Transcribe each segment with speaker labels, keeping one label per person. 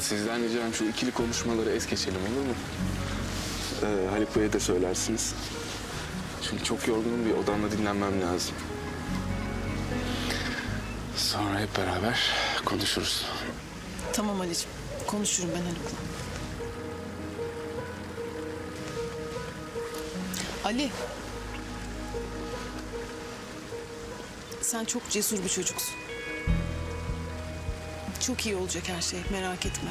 Speaker 1: sizden ricam şu ikili konuşmaları es geçelim olur mu? Ee, Haluk Bey'e de söylersiniz. Çünkü çok yorgunum bir odamda dinlenmem lazım. Sonra hep beraber konuşuruz.
Speaker 2: Tamam Ali'ciğim. Konuşurum ben Haluk'la. Ali. Sen çok cesur bir çocuksun. Çok iyi olacak her şey merak etme.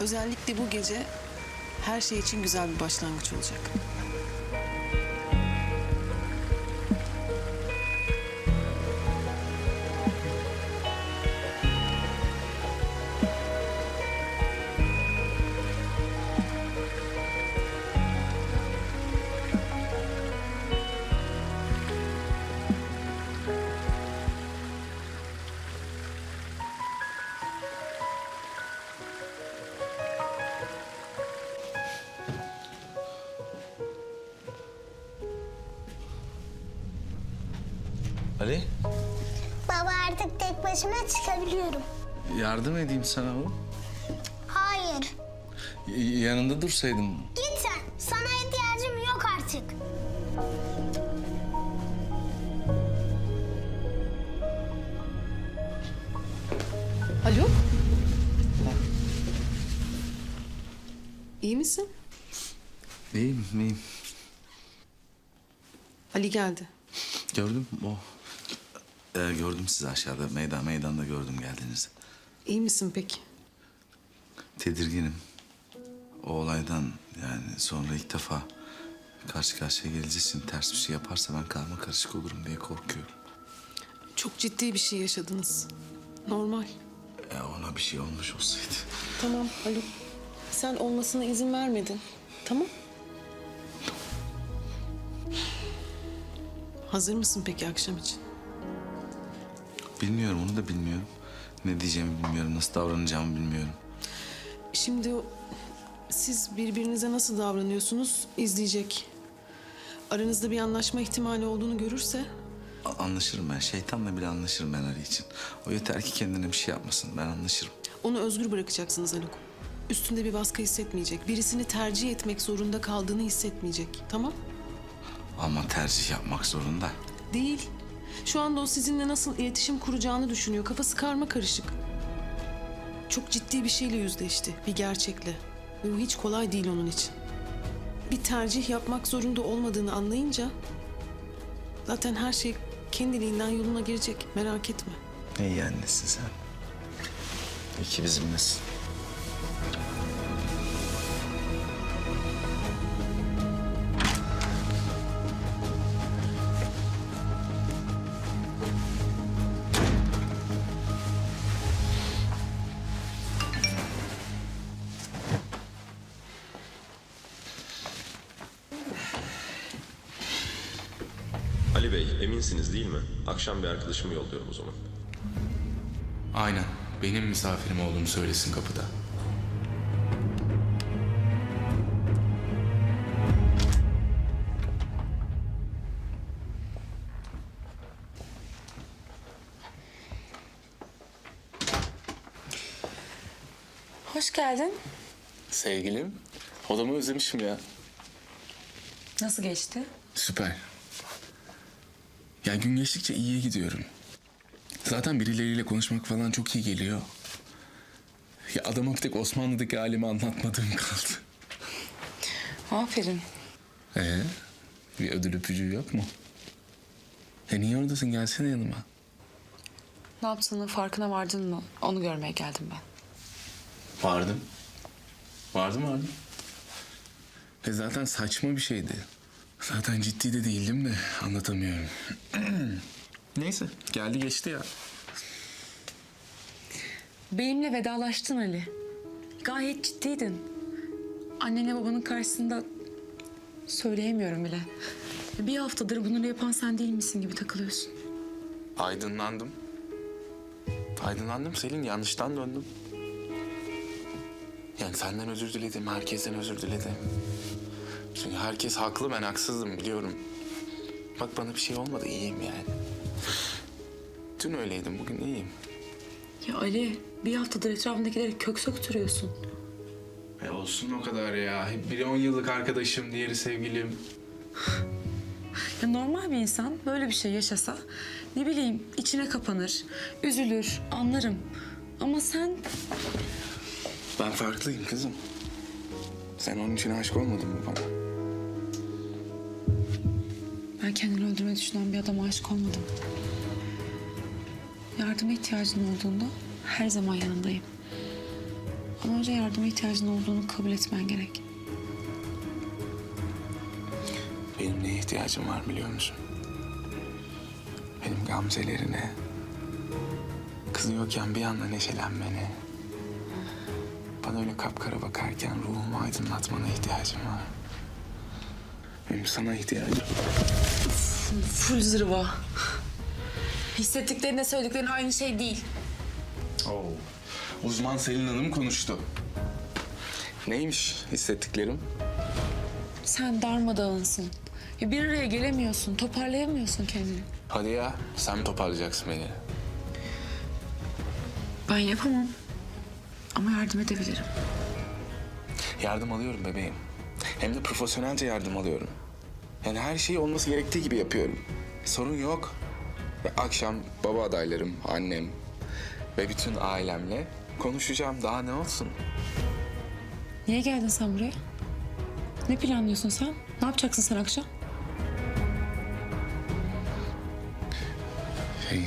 Speaker 2: Özellikle bu gece her şey için güzel bir başlangıç olacak.
Speaker 3: Ali,
Speaker 4: Baba artık tek başıma çıkabiliyorum.
Speaker 3: yardım edeyim sana oğlum.
Speaker 4: Hayır.
Speaker 3: Y- yanında dursaydım.
Speaker 4: Git sen. Sana ihtiyacım yok artık.
Speaker 2: Haluk? İyi misin?
Speaker 3: İyiyim, iyiyim.
Speaker 2: Ali geldi.
Speaker 3: Gördüm o. Ee, gördüm sizi aşağıda. Meydan meydanda gördüm geldiğinizde.
Speaker 2: İyi misin peki?
Speaker 3: Tedirginim. O olaydan yani sonra ilk defa karşı karşıya geleceksin. Ters bir şey yaparsa ben karma karışık olurum diye korkuyorum.
Speaker 2: Çok ciddi bir şey yaşadınız. Normal.
Speaker 3: Ya ona bir şey olmuş olsaydı.
Speaker 2: Tamam Haluk. Sen olmasına izin vermedin. Tamam. Hazır mısın peki akşam için?
Speaker 3: Bilmiyorum onu da bilmiyorum. Ne diyeceğimi bilmiyorum. Nasıl davranacağımı bilmiyorum.
Speaker 2: Şimdi o- siz birbirinize nasıl davranıyorsunuz izleyecek. Aranızda bir anlaşma ihtimali olduğunu görürse
Speaker 3: A- Anlaşırım ben. Şeytanla bile anlaşırım ben Ali için. O yeter ki kendine bir şey yapmasın. Ben anlaşırım.
Speaker 2: onu özgür bırakacaksınız Haluk. Üstünde bir baskı hissetmeyecek. Birisini tercih etmek zorunda kaldığını hissetmeyecek. Tamam?
Speaker 3: Ama tercih yapmak zorunda.
Speaker 2: Değil. Şu anda o sizinle nasıl iletişim kuracağını düşünüyor. Kafası karma karışık. Çok ciddi bir şeyle yüzleşti. Bir gerçekle. Ve bu hiç kolay değil onun için. Bir tercih yapmak zorunda olmadığını anlayınca... ...zaten her şey kendiliğinden yoluna girecek. Merak etme.
Speaker 3: İyi annesin sen. İyi ki bizimlesin.
Speaker 5: Bey, eminsiniz değil mi? Akşam bir arkadaşımı yolluyorum o zaman.
Speaker 1: Aynen. Benim misafirim olduğunu söylesin kapıda.
Speaker 6: Hoş geldin.
Speaker 1: Sevgilim, odamı özlemişim ya.
Speaker 6: Nasıl geçti?
Speaker 1: Süper. Ya gün geçtikçe iyiye gidiyorum. Zaten birileriyle konuşmak falan çok iyi geliyor. Ya adama bir tek Osmanlı'daki halimi anlatmadığım kaldı.
Speaker 6: Aferin.
Speaker 1: Ee, bir ödül öpücüğü yok mu? E niye oradasın? Gelsene yanıma.
Speaker 6: Ne yaptığının farkına vardın mı? Onu görmeye geldim ben.
Speaker 1: Vardım. Vardım vardım. E zaten saçma bir şeydi. Zaten ciddi de değildim de anlatamıyorum. Neyse geldi geçti ya.
Speaker 6: Benimle vedalaştın Ali. Gayet ciddiydin. Annenle babanın karşısında söyleyemiyorum bile. Bir haftadır bunları yapan sen değil misin gibi takılıyorsun.
Speaker 1: Aydınlandım. Aydınlandım Selin yanlıştan döndüm. Yani senden özür diledim, herkesten özür diledim. Çünkü herkes haklı, ben haksızdım biliyorum. Bak bana bir şey olmadı, iyiyim yani. Dün öyleydim, bugün iyiyim.
Speaker 6: Ya Ali Bir haftadır etrafındakileri kök söktürüyorsun.
Speaker 1: E olsun o kadar ya. Biri 10 yıllık arkadaşım, diğeri sevgilim.
Speaker 6: Ya normal bir insan böyle bir şey yaşasa ne bileyim içine kapanır, üzülür, anlarım. Ama sen
Speaker 1: Ben farklıyım kızım. Sen onun için aşık olmadın mı bana?
Speaker 6: Ben kendini öldürmeyi düşünen bir adama aşık olmadım. Yardıma ihtiyacın olduğunda her zaman yanındayım. Ama önce yardıma ihtiyacın olduğunu kabul etmen gerek.
Speaker 1: Benim neye ihtiyacım var biliyor musun? Benim gamzelerine, kızıyorken bir anda neşelenmene, bana öyle kapkara bakarken ruhumu aydınlatmana ihtiyacım var. Benim sana ihtiyacım
Speaker 6: Full zırva. Hissettiklerinle söylediklerin aynı şey değil.
Speaker 1: Oo. Uzman Selin Hanım konuştu. Neymiş hissettiklerim?
Speaker 6: Sen darmadağınsın. Ya bir araya gelemiyorsun, toparlayamıyorsun kendini.
Speaker 1: Hadi ya, sen mi toparlayacaksın beni?
Speaker 6: Ben yapamam. Ama yardım edebilirim.
Speaker 1: Yardım alıyorum bebeğim. Hem de profesyonelce yardım alıyorum. Yani her şeyi olması gerektiği gibi yapıyorum. Sorun yok. Ve akşam baba adaylarım, annem ve bütün ailemle konuşacağım. Daha ne olsun?
Speaker 6: Niye geldin sen buraya? Ne planlıyorsun sen? Ne yapacaksın sen akşam?
Speaker 1: Şey,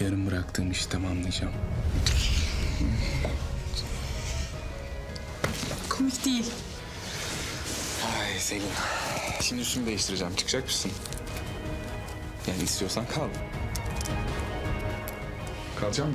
Speaker 1: yarım bıraktığım işi tamamlayacağım.
Speaker 6: Komik değil.
Speaker 1: Ay Selin, şimdi üstümü değiştireceğim. Çıkacak mısın? Yani istiyorsan kal. Kalacak mı?